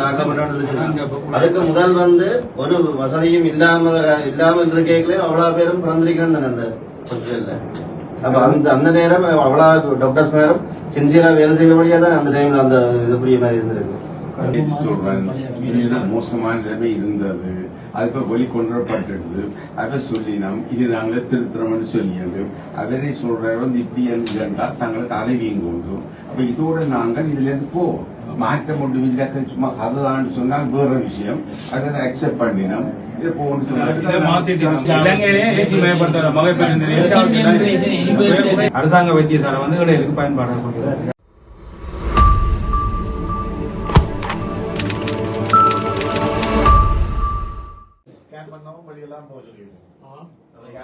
ராக்கப்பட்டான்னு சொன்னாங்க. அதுக்கு முதல் வந்து ஒரு வசதியும் இல்லாம இல்லாமல் இருக்கைகளே அவ்வளவு பேரும் பிறந்திருக்கிறேன் அந்த ஹாஸ்பிட்டல்ல அப்ப அந்த அந்த நேரம் அவ்வளவு டாக்டர்ஸ் நேரம் சின்சியரா வேலை செய்தபடியா தான் அந்த டைம்ல அந்த இது புரிய மாதிரி இருந்திருக்கு மோசமான நிலைமை இருந்தது அது இப்ப வெளிக்கொண்டப்பட்டது அதை சொல்லினோம் இது நாங்களே திருத்துறோம்னு சொல்லியது. அவரே சொல்றாரு வந்து இப்படி என்றால் தங்களுக்கு அறிவியும் கொண்டும் அப்ப இதோட நாங்கள் இதுல இருந்து போ மாற்ற முடியல சும்மா அதுதான் சொன்னால் வேற விஷயம். அதை அக்செப்ட் பண்ணினோம் அரசாங்க வைத்தியசாலை வந்து பயன்பாடு போக சொல்லிடுவோம்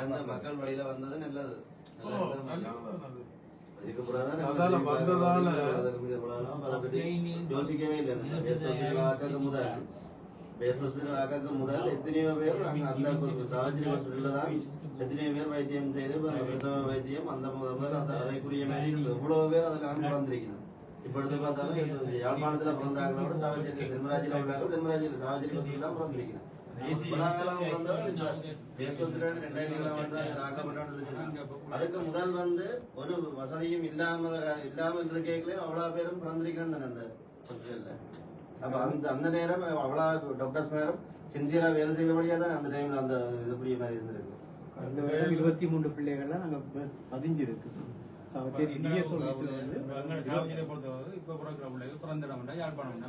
அந்த மக்கள் வழியில வந்தது நல்லது. யோசிக்கவே இல்லை முதல். பேஸ் ஹாஸ்பிட்டல் ஆக்காக்கு முதல். எத்தனையோ பேர் அங்க அந்த சாவஜரி ஹாஸ்பிட்டல்ல தான் எத்தனையோ பேர் வைத்தியம் செய்து வைத்தியம் அந்த முதல் அந்த அதைக்குரிய மாதிரி பேர் அதில் பிறந்திருக்கணும் இப்ப எடுத்து பார்த்தாலும் யாழ்ப்பாணத்துல பிறந்தாங்களோட சாவஜரி தென்மராஜில உள்ளாங்க இவ்வளவு பிறந்தவர் இப்ப ராக்கப்பட்டான்னு சொன்னாங்க. அதுக்கு முதல் வந்து ஒரு வசதியும் இல்லாம இல்லாமல் இருக்கைகளே அவ்வளவு பேரும் பிறந்திருக்கிறேன் தானே அந்த ஹாஸ்பிட்டல்ல அப்ப அந்த அந்த நேரம் அவ்வளவு டாக்டர்ஸ் நேரம் சின்சியரா வேலை செய்தபடியா தான் அந்த டைம்ல அந்த இது புரிய மாதிரி இருந்திருக்கு. வருடம் இருபத்தி மூன்று பிள்ளைகள்லாம் நாங்க பதிஞ்சிருக்கு. சரி டிஎஸ் வந்து ஜாவச்சேரியை பொறுத்தவரை இப்ப பிறக்கிற பிள்ளைகள் பிறந்த இடம் வேண்டாம், யாழ்ப்பாணம்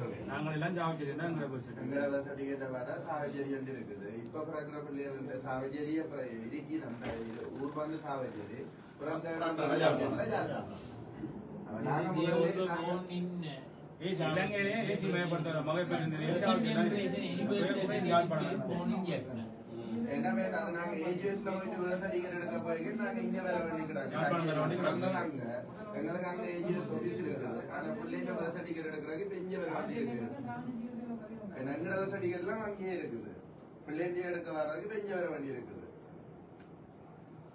சொல்றேன். நாங்கள் எல்லாம் ஜாவச்சேரி தான் எங்களை போய் சேர்க்கணும். சர்டிபிகேட் வர சாவச்சேரி வந்து இருக்குது. இப்ப பிறக்கிற பிள்ளைகள் சாவச்சேரி இப்ப இடுக்கி நம்ம இது ஊர் வந்து சாவச்சேரி பிறந்த இடம் வந்து யாழ்ப்பாணம். அப்ப நாங்க முதல்ல நாங்க- ஏசி இலங்கையிலே ஏசி மயப்படுத்துற மகப்பேறு நிலையம். யாழ்ப்பாணம் என்ன வேண்டாம் நாங்க ஏஜிஎஸ்ல போயிட்டு certificate எடுக்க போய் நாங்க இங்க வர வேண்டி அங்க எங்களுக்கு அங்க ஏஜிஎஸ் ஆபீஸ் இருக்குது ஆனா பிள்ளைங்க certificate எடுக்கிறதுக்கு இப்ப இங்க வர வேண்டி இருக்குது birth certificate எல்லாம் அங்கேயே இருக்குது பிள்ளைங்க எடுக்க வர்றதுக்கு இப்ப இங்க வர வேண்டி இருக்குது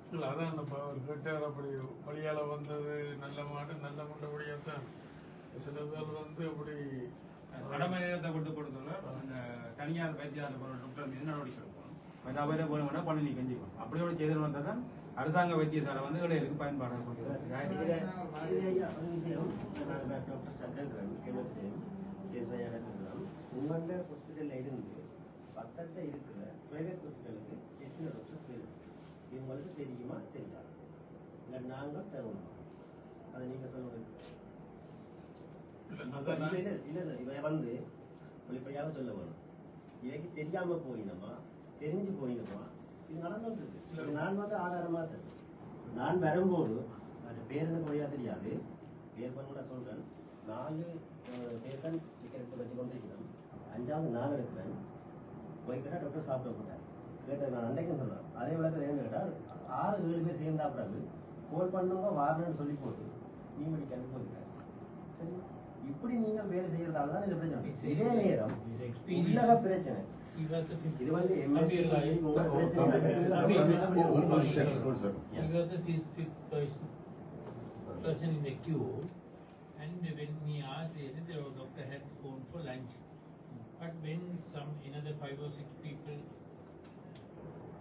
இல்ல, அதான் நம்ம அவர் கேட்டார் அப்படி வழியால வந்தது நல்ல மாடு நல்ல மண்டபடியா தான் சில பேர் வந்து அப்படி கடமை நேரத்தை கொண்டு அந்த தனியார் வைத்தியார் டாக்டர் மீது நடவடிக்கை மற்ற அவரே போன பண்ணி கெஞ்சிக்கும் அப்படியோட செய்து வந்தால் தான் அரசாங்க வைத்தியசாலை வந்து இளைஞருக்கு பயன்பாடு கொடுக்குது. உங்களோட ஹாஸ்பிட்டல்ல இருந்து பக்கத்துல இருக்கிற பிரைவேட் ஹாஸ்பிட்டலுக்கு எத்தனை டாக்டர் தெரியும் இவங்களுக்கு தெரியுமா? தெரியாது. இல்ல நாங்க தருவோம். அதை நீங்க சொல்லுங்க. அதான் இல்ல, இல்ல, இவன் வந்து வெளிப்படையாக சொல்ல வேணும். இவைக்கு தெரியாம போயினமா? தெரிஞ்சு போயினமா இது நடந்துட்டு இருக்கு நான் வந்து ஆதாரமா தரும் நான் வரும்போது அது பேர் எனக்கு வழியா தெரியாது. பேர் பண்ண சொல்றேன். நாலு பேஷண்ட் டிக்கெட் வச்சு கொண்டிருக்கிறேன். அஞ்சாவது நான் எடுக்கிறேன். போய் கேட்டா டாக்டர் சாப்பிட போட்டார் கேட்டது நான் அன்றைக்கும் சொல்றேன். அதே விளக்கத்தை என்ன கேட்டா ஆறு ஏழு பேர் சேர்ந்தா பிறகு ஃபோன் பண்ணுங்க வாரணும்னு சொல்லி போட்டு நீ மெடிக்கல் போயிருக்காரு. சரி. இப்படி நீங்கள் வேலை செய்யறதால தான் இது பிரச்சனை. இதே நேரம் உள்ளக பிரச்சனை. person in the queue and when we asked they said the doctor had gone for lunch but when some another five or six people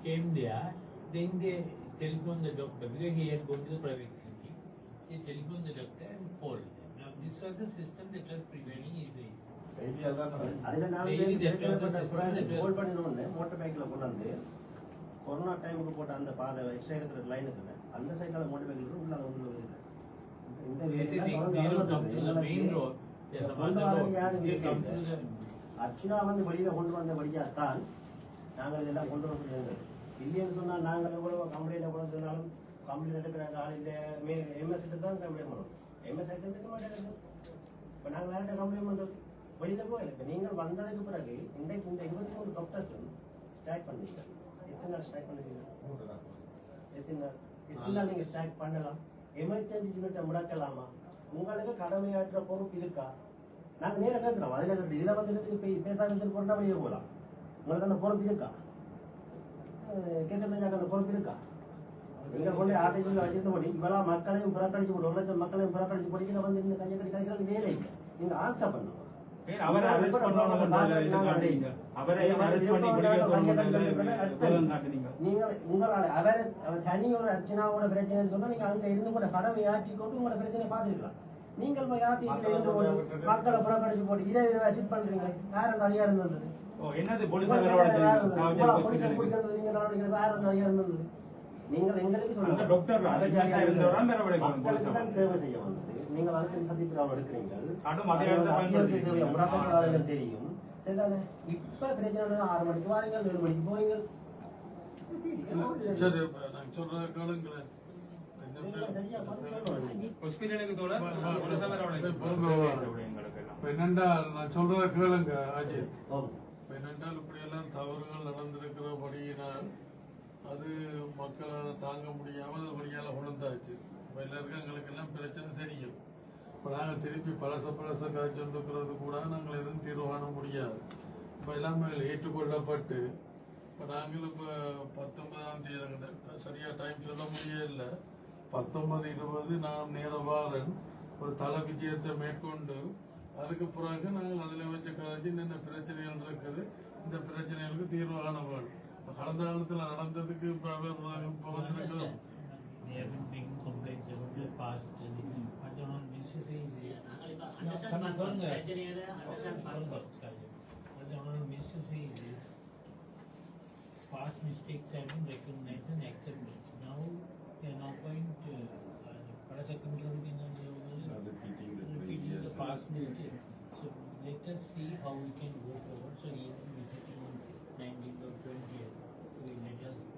came there then they telephoned the doctor because he had gone to the private clinic they telephoned the doctor and called them now this was the system that was prevailing in the idea தான் நடக்குது. அதுல பண்ணினோடனே motor வந்து corona டைமுக்கு போட்ட அந்த பாதை extra எடுக்கிற லைனுக்கு அந்த சைடுல மோட்டர் பைக்ல உள்ள இந்த கொண்டு அர்ச்சனா வந்து வெளியில கொண்டு வந்த வழியாத்தான் நாங்கள் இதெல்லாம் கொண்டு வர முடியாது. இல்லைன்னு சொன்னால் நாங்கள் எவ்வளவு கம்ப்ளைண்ட் எவ்வளவு சொன்னாலும் கம்ப்ளைண்ட் எடுக்கிற காலையில் எம்எஸ் தான் கம்ப்ளைண்ட் பண்ணணும் எம்எஸ் எடுக்க மாட்டேங்குது இப்போ நாங்கள் வேற கம்ப்ளைண்ட் பண்ணுறது வெளியில போகல இப்போ நீங்கள் வந்ததுக்கு பிறகு இன்றைக்கு இந்த இருபத்தி மூணு டாக்டர்ஸும் ஸ்டார்ட் பண்ணீங்க எத்தனை நாள் ஸ்டார்ட் பண்ணுவீங்க? எத்தனை நாள்? நாள் நீங்கள் ஸ்டார்ட் பண்ணலாம்? எமர்ஜென்சி யூனிட்டை முடக்கலாமா? உங்களுக்கு கடமையாற்ற பொறுப்பு இருக்கா? நாங்க நேரா கேட்கிறோம் அதுல இதுல வந்து போய் பேசாம இருந்து போறா வெளியே போகலாம் உங்களுக்கு அந்த பொறுப்பு இருக்கா? கேசவராஜாக்கு அந்த பொறுப்பு இருக்கா? எங்க கொண்டு ஆர்டிபிள் வச்சிருந்த போது இவ்வளவு மக்களையும் புறக்கணிச்சு ஒரு லட்சம் மக்களையும் புறக்கணிச்சு போட்டு வந்து இந்த கையை கடி கழிக்கிறது வேலை இல்லை. நீங்க ஆன்சர் பண்ணணும். அவரை. அவரை பண்ணி. நீங்கள் உங்களால் அவர் தனி ஒரு அர்ச்சனாவோட பிரச்சனைன்னு சொன்னா நீங்க அங்க இருந்து கூட கடமை ஆற்றி கொண்டு உங்களோட பிரச்சனையை பார்த்துக்கலாம் நீங்கள் போய் இருந்து மக்களை புறக்கணிச்சு போட்டு இதே விசிட் பண்றீங்க யார் அந்த அதிகாரம் ஓ, என்னது போலீஸ். நீங்கள் எங்களுக்கு சொல்லுங்க. டாக்டர் சேவை செய்ய வந்தது நீங்கள் அதுக்கு சந்திப்பிராம எடுக்கிறீங்க கடும் அதிகாரத்தை அத்தியாவசிய பயன்படுத்தி தேவையை முடக்கப்படாதவர்கள் தெரியும். இப்ப பிரச்சனை ஆறு மணிக்கு வாரீங்க ஏழு மணிக்கு போறீங்க சரி இப்ப நான் சொல்ற நான் சொல்றத கேளுங்க அஜய். இப்ப என்னென்றால் இப்படியெல்லாம் தவறுகள் நடந்திருக்கிறபடியினால் அது மக்களால் தாங்க முடியாமல் அது வழியால எல்லாருக்கும் எங்களுக்கு எல்லாம் பிரச்சனை தெரியும். இப்போ நாங்கள் திருப்பி பழச பழச காய்ச்சொண்டிருக்கிறது கூட நாங்கள் எதுவும் தீர்வு காண முடியாது. இப்போ எல்லாமே ஏற்றுக்கொள்ளப்பட்டு இப்போ நாங்கள் இப்போ பத்தொன்பதாம் தேதி சரியாக டைம் சொல்ல முடியல. பத்தொன்பது இருபது நான் நேர வாரன் ஒரு தல விஜயத்தை மேற்கொண்டு அதுக்கு பிறகு நாங்கள் அதில் வச்ச கதைச்சு என்ன பிரச்சனைகள் இருக்குது இந்த பிரச்சனைகளுக்கு தீர்வு காண வேண்டும். கடந்த காலத்தில் நடந்ததுக்கு இப்போ இப்போ வந்திருக்கிறோம் I have big complex, they would have but on BCC, past mistakes have been recognized and accepted. Now they are not going to, uh, repeating the past mistakes. So let us see how we can go forward. So even is visiting on 19th or 20th. So let us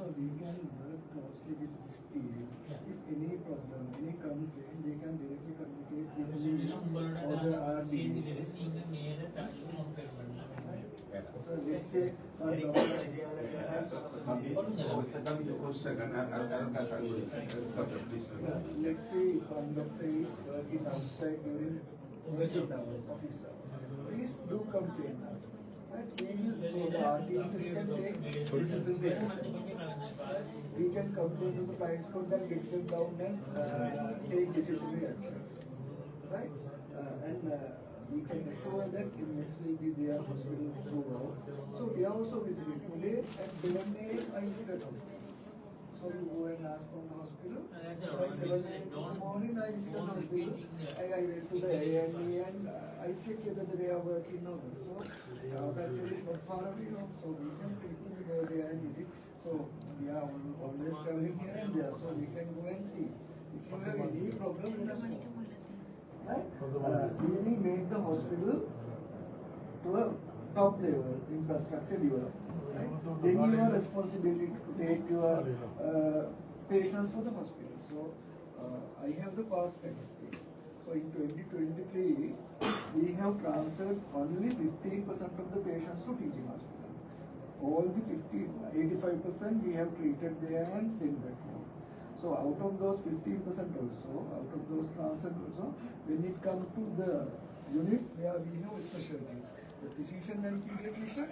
So they can work closely with this team. Yeah. If any problem, any complaint, they can directly communicate with the other RDs. So let's say our doctors let's say if our doctor is working outside during working hours, office hours, please do complain us. We can complain to the client's court and get them down and uh, take disciplinary action. Right? Uh, and uh, we can assure that MS will be there hospital will go out. So we are also visiting today at 7 AM I visited hospital. So you go and ask from the hospital. That's all By right. seven in the Don't- morning I visited don't hospital. repeating I, I went to the A&E uh, I checked whether they are working or not. So our culture is not far away, you know, so we can frequently go there and visit. So we are al- always traveling here and there, so we can go and see. If you have any problem, let us know. Right? Uh, really make the hospital to a top level infrastructure development. Right? Then your responsibility to take your uh, patients to the hospital. So uh, I have the past statistics. So in 2023, we have transferred only 15% of the patients to teaching hospital. All the 50, 85% we have treated there and sent back home. So out of those 15% also, out of those transferred also, when it comes to the units where we have specialties, the physician and pediatrician,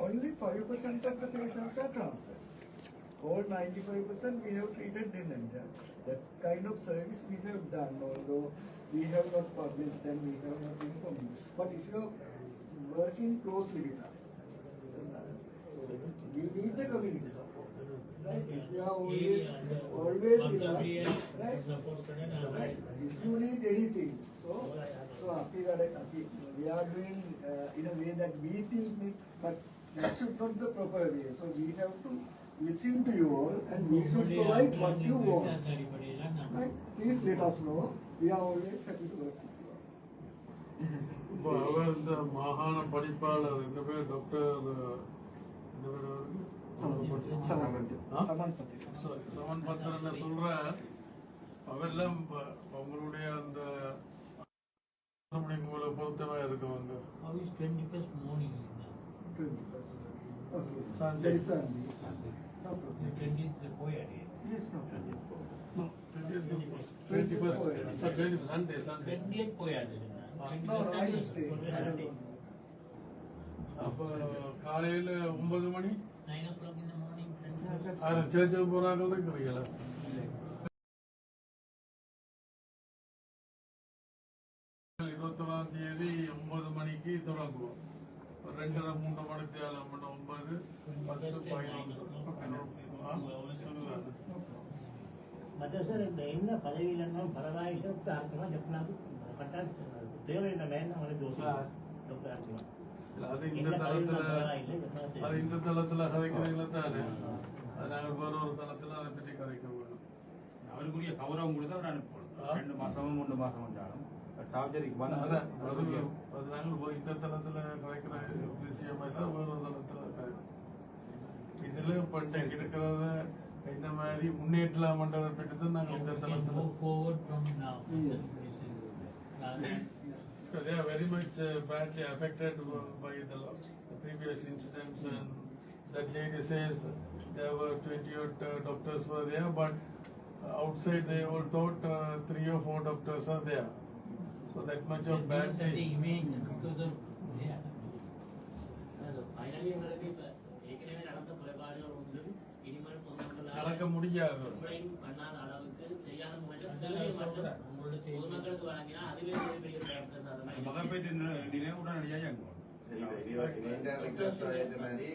only 5% of the patients are transferred. All 95% we have treated in and. That kind of service we have done, although we have not published and we have not informed. But if you are working closely with us, uh, we need the community support. We If you are always, always in? If you need anything, so we are doing uh, in a way that we think, it, but that should not the proper way. So we have to listen to you all and we should provide what you want. Right? Please let us know. We are always happy to work with you. இப்போ அவர் இந்த மாகாண படிப்பாளர் என்ன பேர் doctor என்ன பேர் அவருக்கு? ஆ? Samanpati. ச- சமன் பத்திரன் என்ன சொல்ற அவெல்லாம் ப- உங்களுடைய அந்த உங்களை பொருத்தமா இருக்கவங்க How is twenty-first morning is now? 21st. Okay. Sunday. There is Sunday. No problem. The twentieth is boy area. Yes, no problem. Twenty first twenty Sunday Sunday Twentieth boy area. No, no, I will stay. I don't know. அப்போ காலையில ஒன்பது மணி Nine o'clock in the morning. அதில் சேர்ச்சு போகிறாங்க இருக்கிறீங்களா ரெண்டரை மூன்று மணிக்கு தேவை பண்ண ஒன்பது பத்து பதினொன்று. இந்த என்ன பதவியில் இருந்தாலும் பரவாயில்லை டாக்டர் இருக்கலாம் எப்படினாலும் கட்டாயம் தேவை என்ன வேணும் அவனுக்கு டாக்டர் அது இந்த தளத்துல அது இந்த தளத்துல கதைக்கிறீங்களா தானே? அது நாங்கள் வேற ஒரு தளத்துல அதை பற்றி கதைக்க வேணும் அவருக்குரிய கௌரவம் கொடுத்து அவர் அனுப்பணும். ரெண்டு மாசமும் மூணு மாசம் வந்தாலும் சார்ஜரிக்கு அதான் வந்து அது அது நாங்கள் போய் இந்த தளத்துல கதைக்கிற விஷயமா தான் வேற ஒரு தளத்துல கதைக்கிறோம் இதுல பண்டைக்கு இருக்கிறத இந்த மாதிரி முன்னேற்றலாமன்றதை பற்றி தான் நாங்கள் இந்த We can தளத்துல move forward from now. This is, rather than So they are very much uh, badly affected by the, the previous incidents and that lady says there were twenty odd uh, doctors were there, but outside they all thought uh, three or four doctors are there. So that much of bad Because of the thing. image, because of, yeah. Finally எங்களுக்கு இப்ப ஏற்கனவே நடந்த குறைபாடுகள் ஒன்று இனிமேல் பொதுமக்களால் நடக்க முடியாது complaint பண்ணாத அளவுக்கு சரியான முறையில் சேவை செய்தி. பொதுமக்களுக்கு வழங்கினா அதுவே ஒரு பெரிய பிரசாதமாக மகப்பேற்று ரிக்வெஸ்ட் ஏற்ற மாதிரி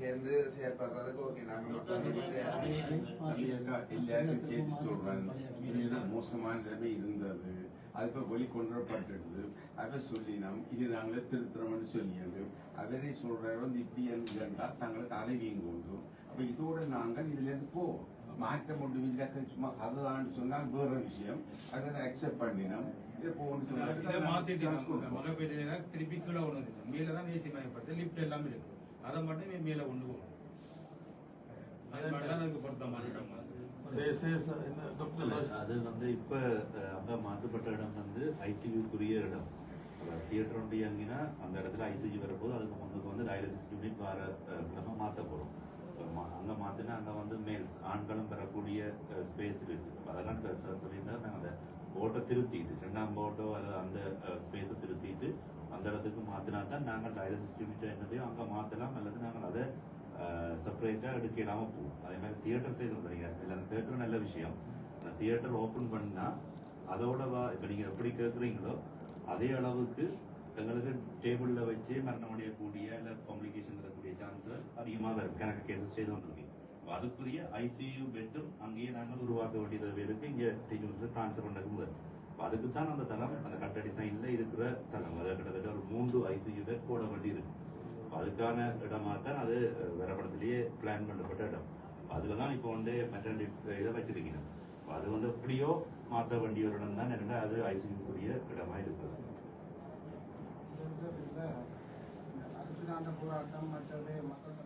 சேர்ந்து செயற்படுறதுக்கு ஓகே நாங்க எல்லாருக்கும் சேர்த்து சொல்றேன் மோசமான நிலைமை இருந்தது அது வெளிக்கொண்டப்பட்டது அதை சொல்லினோம் இது நாங்களே திருத்துறோம்னு சொல்லியது. அவரே சொல்றாரு வந்து இப்படி என்றா தங்களுக்கு அலைவியும் கொண்டு அப்ப இதோட நாங்கள் இதுல இருந்து போ. மாற்ற முடியல சும்மா அதுதான் சொன்னால் வேற விஷயம். அதை அக்செப்ட் பண்ணினோம். திருப்பி கீழே வந்து மேல தான் ஏசி மயப்படுத்து லிஃப்ட் எல்லாமே இருக்கு. அதை மட்டும் மேல கொண்டு போகணும். அது மட்டும் தான் அதுக்கு அது வந்து இப்ப அங்க மாற்றப்பட்ட இடம் வந்து ஐசியூக்குரிய இடம். தியேட்டர் ஒன்று இயங்கினா அந்த இடத்துல ஐசியூ வரப்போது அதுக்கு முன்னுக்கு வந்து டயாலிசிஸ் யூனிட் வர இடமா மாற்ற போறோம் இப்ப மா- அங்க மாத்தினா அங்க வந்து மேல்ஸ் ஆண்களும் பெறக்கூடிய ஸ்பேஸ் இருக்கு. அதெல்லாம் சொல்லியிருந்தா நாங்கள் அந்த போட்டை திருத்திட்டு ரெண்டாம் போட்டோ அல்லது அந்த ஸ்பேஸை திருத்திட்டு அந்த இடத்துக்கு மாத்தினா தான் நாங்கள் டயாலிசிஸ் யூனிட் என்னதையும் அங்க மாத்தலாம் அல்லது நாங்கள் அதை செப்பரேட்டாக எடுக்க இல்லாமல் போகும் அதே மாதிரி தியேட்டர் செய்து பண்ணுறீங்க இல்லை தியேட்டர் நல்ல விஷயம் அந்த தியேட்டர் ஓப்பன் பண்ணால் அதோட வா இப்போ நீங்கள் எப்படி கேட்குறீங்களோ அதே அளவுக்கு எங்களுக்கு டேபிளில் வச்சு மரணம் அடையக்கூடிய இல்லை காம்ப்ளிகேஷன் வரக்கூடிய சான்ஸ் அதிகமாக வரும் கணக்கு கேசஸ் செய்து வந்துருக்கீங்க அதுக்குரிய ஐசியூ பெட்டும் அங்கேயே நாங்கள் உருவாக்க வேண்டிய தேவை இருக்கு இங்கே டீச்சர்ஸ் ட்ரான்ஸ்ஃபர் பண்ணக்கும் அதுக்கு தான் அந்த தளம் அந்த கட்ட டிசைனில் இருக்கிற தளம் அதை கிட்டத்தட்ட ஒரு மூன்று ஐசியூ பெட் போட வேண்டி இருக்கு அதுக்கான இடமா தான் அது வேற வரைபடத்திலேயே பிளான் பண்ணப்பட்ட இடம். அதுல தான் இப்போ வந்து மெட்டர்னிட்டி இதை வச்சிருக்கீங்க. அது வந்து எப்படியோ மாற்ற வேண்டிய ஒரு இடம் தான் என்னன்னா அது ஐசியூக்குரிய இடமா இருக்குது போராட்டம் மற்றது மக்கள்